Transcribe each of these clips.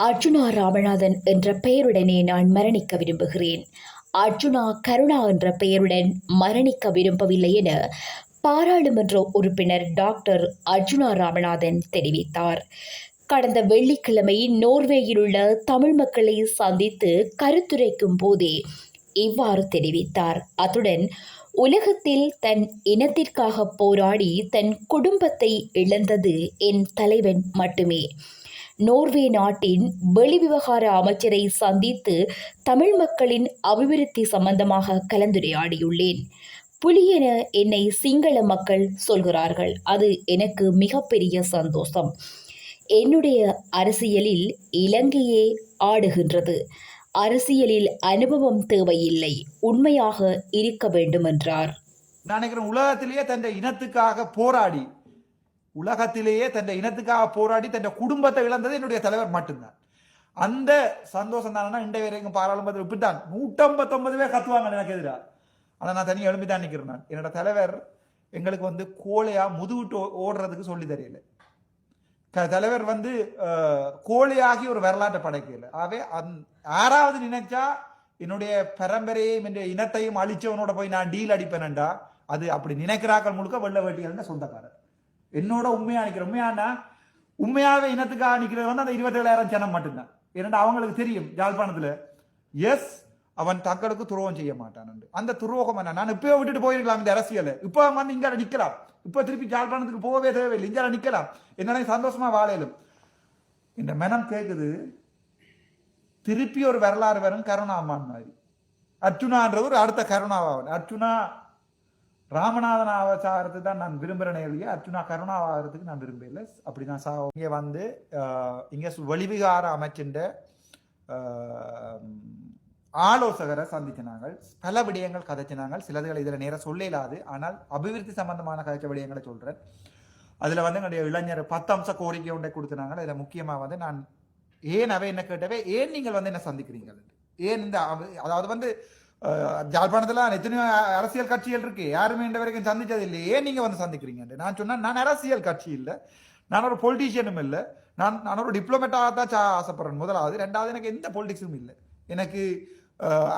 அர்ஜுனா ராமநாதன் என்ற பெயருடனே நான் மரணிக்க விரும்புகிறேன். அர்ஜுனா கருணா என்ற பெயருடன் மரணிக்க விரும்பவில்லை என பாராளுமன்ற உறுப்பினர் டாக்டர் அர்ஜுனா ராமநாதன் தெரிவித்தார். கடந்த வெள்ளிக்கிழமை நோர்வேயில் உள்ள தமிழ் மக்களை சந்தித்து கருத்துரைக்கும் போதே இவ்வாறு தெரிவித்தார். அத்துடன் உலகத்தில் தன் இனத்திற்காக போராடி தன் குடும்பத்தை இழந்தது என் தலைவன் மட்டுமே. நோர்வே நாட்டின் வெளிவிவகார அமைச்சரை சந்தித்து தமிழ் மக்களின் அபிவிருத்தி சம்பந்தமாக கலந்துரையாடியுள்ளேன். புலியென என்னை சிங்கள மக்கள் சொல்கிறார்கள். அது எனக்கு மிகப்பெரிய சந்தோஷம். என்னுடைய அரசியலில் இலங்கையே ஆடுகின்றது. அரசியலில் அனுபவம் தேவையில்லை. உண்மையாக இருக்க வேண்டும் என்றார் நான் நினைக்கிறேன் உலகத்திலேயே தன்னுடைய இனத்துக்காக போராடி உலகத்திலேயே தன் இனத்துக்காக போராடி தன் குடும்பத்தை இழந்தது என்னுடைய தலைவர் மட்டும்தான். அந்த சந்தோஷம் தானே இன்றைய வரைக்கும் பாராளுமன்றத்தில் இப்படித்தான். நூற்றம்பத்தொன்பது பேர் கத்துவாங்க எனக்கு எதிராக ஆனால் நான் தனியாக எழுப்பி தான் நிற்கிறேன் நான். என்னோட தலைவர் எங்களுக்கு வந்து கோழையா முதுவிட்டு ஓடுறதுக்கு சொல்லி தெரியல தலைவர் வந்து கோழையாகி ஒரு வரலாற்றை படைக்கல. ஆகவே அந் யாராவது நினைச்சா என்னுடைய பரம்பரையையும் என்னுடைய இனத்தையும் அழிச்சவனோட போய் நான் டீல் அடிப்பேனண்டா. அது அப்படி நினைக்கிறாக்கள் முழுக்க வெள்ள வேட்டிகள்னு சொந்தக்காரர். என்னோட உண்மையா நிற்கிற உண்மையானா உண்மையாகவே இனத்துக்காக நிற்கிறது வந்து அந்த இருபத்தேழாயிரம் ஜனம் மட்டும்தான். ஏன்னா அவங்களுக்கு தெரியும் யாழ்ப்பாணத்துல எஸ் அவன் தங்களுக்கு துரோகம் செய்ய மாட்டான். அந்த துரோகம் என்ன? நான் இப்பவே விட்டுட்டு போயிருக்கலாம் இந்த அரசியலை. இப்போ அவன் வந்து இங்கே நிக்கலாம். இப்போ திருப்பி ஜாழ்ப்பாணத்துக்கு போகவே தேவையில்லை. இங்கே நிக்கலாம். என்ன சந்தோஷமா வாழையிலும் இந்த மனம் கேட்குது திருப்பி ஒரு வரலாறு வரும் கருணாமான் மாதிரி. அர்ஜுனான்றது ஒரு அடுத்த கருணாவான் அர்ஜுனா ராமநாதன் ஆவச்சாகிறதுக்கு தான் நான் விரும்புகிறேனே இல்லையா அர்ஜுனா கருணாவாகிறதுக்கு நான் விரும்பல அப்படி நான் சா இங்கே வந்து இங்கே வழிவிகார வெளிவிகார அமைச்சின்ற ஆலோசகரை சந்திச்சினாங்க பல விடயங்கள் கதைச்சினாங்க சிலதுகள் இதில் நேரம் சொல்ல இல்லாது ஆனால் அபிவிருத்தி சம்பந்தமான கதைச்ச விடயங்களை சொல்கிறேன் அதில் வந்து எங்களுடைய இளைஞர் பத்து அம்ச கோரிக்கை ஒன்றை கொடுத்துனாங்க அதில் முக்கியமாக வந்து நான் ஏன் அவை என்ன கேட்டவே? ஏன் நீங்கள் வந்து என்ன சந்திக்கிறீங்க ஏன் இந்த அதாவது வந்து ஜாழ்ப்பாணத்தில் எத்தனையோ அரசியல் கட்சிகள் இருக்கு. யாருமே இந்த வரைக்கும் சந்திச்சது இல்லை ஏன் நீங்கள் வந்து சந்திக்கிறீங்க நான் சொன்னேன் நான் அரசியல் கட்சி இல்லை. நான் ஒரு பொலிட்டீஷியனும் இல்லை. நான் நான் ஒரு டிப்ளமேட்டாக தான் சா- ஆசைப்படுறேன். முதலாவது. ரெண்டாவது எனக்கு எந்த பொலிட்டிக்ஸும் இல்லை. எனக்கு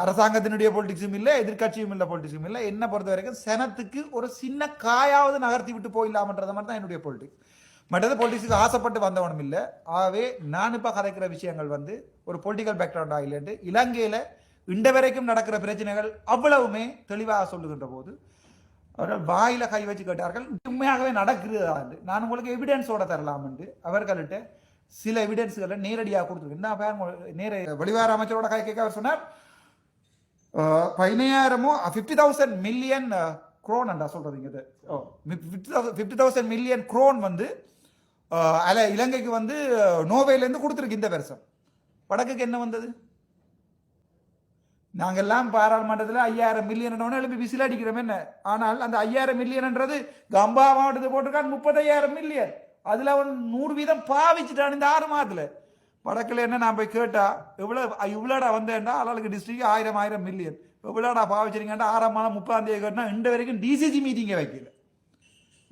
அரசாங்கத்தினுடைய பொலிட்டிக்ஸும் இல்லை எதிர்க்கட்சியும் இல்லை பொலிட்டிக்ஸும் இல்லை. என்ன பொறுத்த வரைக்கும் சனத்துக்கு ஒரு சின்ன காயாவது நகர்த்தி விட்டு போயிடலாமன்றது மாதிரி தான் என்னுடைய பொலிட்டிக்ஸ் மற்றது பொலிட்டிக்ஸுக்கு ஆசைப்பட்டு வந்தவனும் இல்லை. ஆகவே நான் இப்போ கதைக்கிற விஷயங்கள் வந்து ஒரு பொலிட்டிக்கல் பேக்ரவுண்டாக இல்லைன்ட்டு இலங்கையில் இண்ட வரைக்கும் நடக்கிற பிரச்சனைகள் அவ்வளவுமே தெளிவாக சொல்லுகின்ற போது அவர்கள் வாயில கை வச்சு கேட்டார்கள் உண்மையாகவே நடக்கிறதா. என்று நான் உங்களுக்கு எவிடன்ஸோட தரலாம் என்று அவர்கள்ட்ட சில எவிடன்ஸ்களை நேரடியாக கொடுத்துருக்கேன். நான் பாருங்க, நேர வெளிவார அமைச்சரோட கை கேட்க அவர் சொன்னார் பதினையாயிரமோ ஃபிஃப்டி தௌசண்ட் மில்லியன் குரோன்டா சொல்றதுங்க இது. ஃபிஃப்டி தௌசண்ட் மில்லியன் குரோன் வந்து அல இலங்கைக்கு வந்து நோவேலேருந்து கொடுத்துருக்கு இந்த வருஷம். வடக்குக்கு என்ன வந்தது? நாங்கள்லாம் பாராளுமன்றத்தில் ஐயாயிரம் மில்லியன் எழுப்பி விசில் அடிக்கிறோம் என்ன? ஆனால் அந்த ஐயாயிரம் மில்லியன்ன்றது கம்பா மாவட்டத்தை போட்டிருக்கான் முப்பத்தையாயிரம் மில்லியன் அதில் அவன் நூறு வீதம் பாவிச்சிட்டான் இந்த ஆறு மாதத்தில். வடக்கில் என்ன நான் போய் கேட்டால் இவ்வளோ இவ்வளோடா வந்தேன்டா? ஆளாளுக்கு டிஸ்ட்ரிக்ட் ஆயிரம் ஆயிரம் மில்லியன் எவ்வளோடா பாவிச்சிருங்கடா ஆறாம் மாதம் முப்பதாம் தேதி கேட்டா இந்த வரைக்கும் டிசிசி மீட்டிங்கை வைக்கல.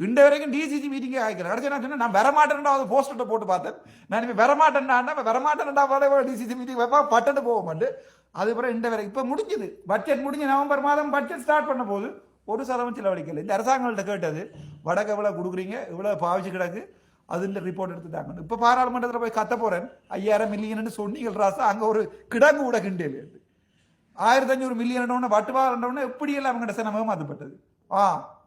இந்த வரைக்கும் டிசிசி மீட்டிங்கே ஆகிக்கிறேன் கடைசி நான் சொன்னேன் நான் வரமாட்டேன்டா அது போஸ்டர்ட்ட போட்டு பார்த்தேன். நான் இப்போ வரமாட்டேன்டா வரமாட்டேன்டா டிசிசி மீட்டிங் வைப்பா பட்டன்னு போக மாட்டேன் அதுக்கப்புறம் இந்த வரைக்கும் இப்போ முடிஞ்சுது. பட்ஜெட் முடிஞ்சு நவம்பர் மாதம் பட்ஜெட் ஸ்டார்ட் பண்ண போது ஒரு சதவீதம் செலவழிக்கல. இந்த அரசாங்கங்கள்ட்ட கேட்டது வடக்கு எவ்வளோ கொடுக்குறீங்க இவ்வளோ பாவிச்சு கிடக்கு அதில் ரிப்போர்ட் எடுத்துட்டாங்க. இப்போ பாராளுமன்றத்தில் போய் கத்த போகிறேன் ஐயாயிரம் மில்லியன்னு சொன்னீங்க ராசா அங்கே ஒரு கிடங்கு கூட கிண்டேல் ஆயிரத்தி அஞ்சூறு மில்லியன் வட்டுவாரன்றவன எப்படி எல்லாம் அவங்ககிட்ட சினம் ஏமாத்தப்பட்டது ஆ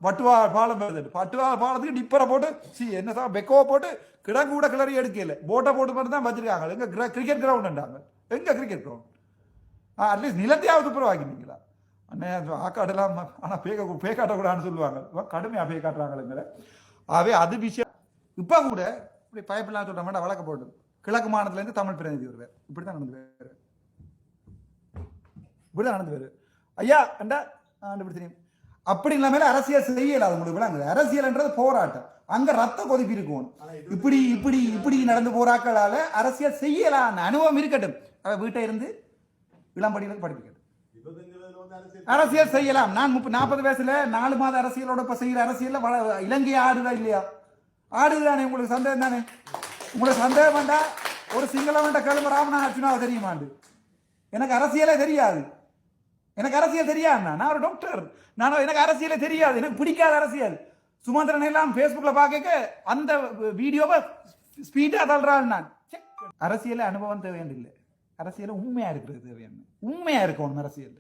வட்டுவா பாலம் வருது. வட்டுவா பாலத்துக்கு டிப்பரை போட்டு சி என்ன சார் பெக்கோவை போட்டு கிடங்கு கூட கிளறி எடுக்கல. போட்டை போட்டு மட்டும் தான் வச்சிருக்காங்க. எங்க கிரிக்கெட் கிரவுண்டுண்டாங்க எங்க கிரிக்கெட் கிரவுண்ட் ஆ அட்லீஸ்ட் நிலத்தையாவது துப்புரவாக்கினீங்களா? அண்ணே ஆக்காடெல்லாம் ஆனால் பேக்க பேக்காட்டக்கூடாதுன்னு சொல்லுவாங்க. கடுமையாக பே காட்டுறாங்களேங்கிற ஆகவே அது விஷயம். இப்போ கூட இப்படி பயப்படலாம் சொல்ற மாதிரி வழக்க போட்டு கிழக்கு மாநிலத்துலேருந்து தமிழ் பிரதிநிதி வருவார். இப்படி தான் நடந்து பேர் இப்படி தான் நடந்து பேர் ஐயா அண்டா ஆண்டு இப்படி தெரியும் அப்படி இல்லாமல் அரசியல் செய்யல அது உங்களுக்கு விளங்குது அரசியல்ன்றது போராட்டம். அங்க ரத்த கொதிப்பு இருக்கும். இப்படி இப்படி இப்படி நடந்து போராக்களால அரசியல் செய்யலாம் அனுபவம் இருக்கட்டும். அவ வீட்டை இருந்து இளம்படிகளுக்கு படிப்பிக்கட்டும். அரசியல் செய்யலாம். நான் முப்ப நாற்பது வயசுல நாலு மாத அரசியலோட இப்ப செய்யற அரசியல்ல இலங்கை ஆடுதா இல்லையா? ஆடுதானே உங்களுக்கு சந்தேகம் தானே? உங்களுக்கு சந்தேகம் வேண்டா ஒரு சிங்களவன்ட்ட கிளம்ப ராமனா அர்ஜுனாவை தெரியுமாண்டு? எனக்கு அரசியலே தெரியாது. எனக்கு அரசியல் தெரியாது நான் ஒரு டாக்டர் நான் எனக்கு அரசியலே தெரியாது. எனக்கு பிடிக்காத அரசியல். சுமந்திரன் எல்லாம் ஃபேஸ்புக்கில் பார்க்க அந்த வீடியோவை ஸ்பீடாக தள்ளுறாள் நான். அரசியல் அனுபவம் தேவையான இல்லை அரசியல் உண்மையாக இருக்கிறது தேவையான உண்மையாக இருக்கணும் அரசியல்